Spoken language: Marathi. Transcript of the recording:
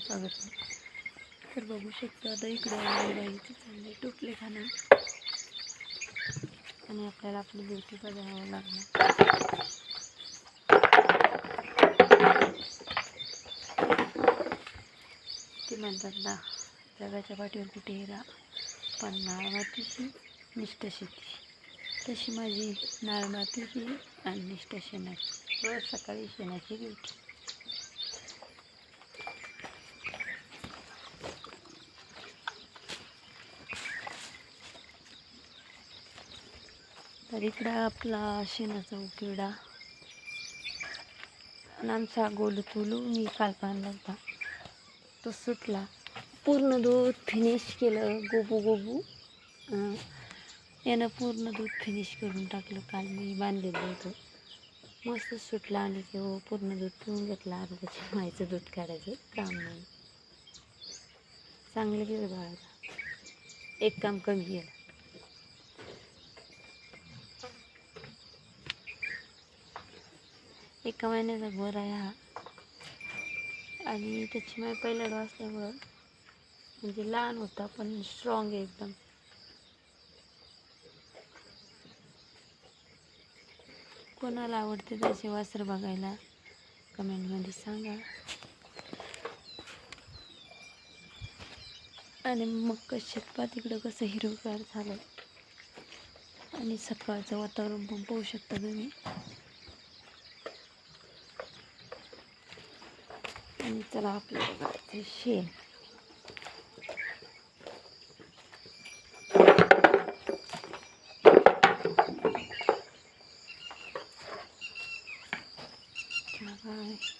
स्वागत आहे तर बघू शकतो आता इकडे बाईचे चांगले तुटले खाणं. आणि आपल्याला आपली ब्युटी बघावं लागणार. ते म्हणतात ना जगाच्या पाठीवर कुठे हिरा पण नाळमातीची निष्ठ शेती. तशी माझी नाळमातीची आणि निष्ठ शेणाची. रोज सकाळी शेणाची ड्युटी तर इकडं आपला शेणाचा उकिरडा. आणि आमचा गोल तुलू मी काल पाहिला होता. तो सुटला. पूर्ण दूध फिनिश केलं गोबू गोबू. यानं पूर्ण दूध फिनिश करून टाकलं काल मी बांधलेलं होतं. मस्त सुटला आणि तो पूर्ण दूध पिऊन घेतला. अर्ध्याच्या मायचं दूध काढायचं. काम नाही. चांगलं गेलं बाळाला. एक काम कमी गेलं एका महिन्याचा घर आहे हा. आणि त्याची माय पहिल्या डो असल्यामुळं म्हणजे लहान होता पण स्ट्रॉंग आहे एकदम. कोणाला आवडते त्याचे वासर बघायला कमेंटमध्ये सांगा. आणि मग शेतपात इकडं कसं हिरवगार झालं आणि सकाळचं वातावरण पण पाहू शकता तुम्ही. आणि चला आपल्याला जायचं शेण Bye.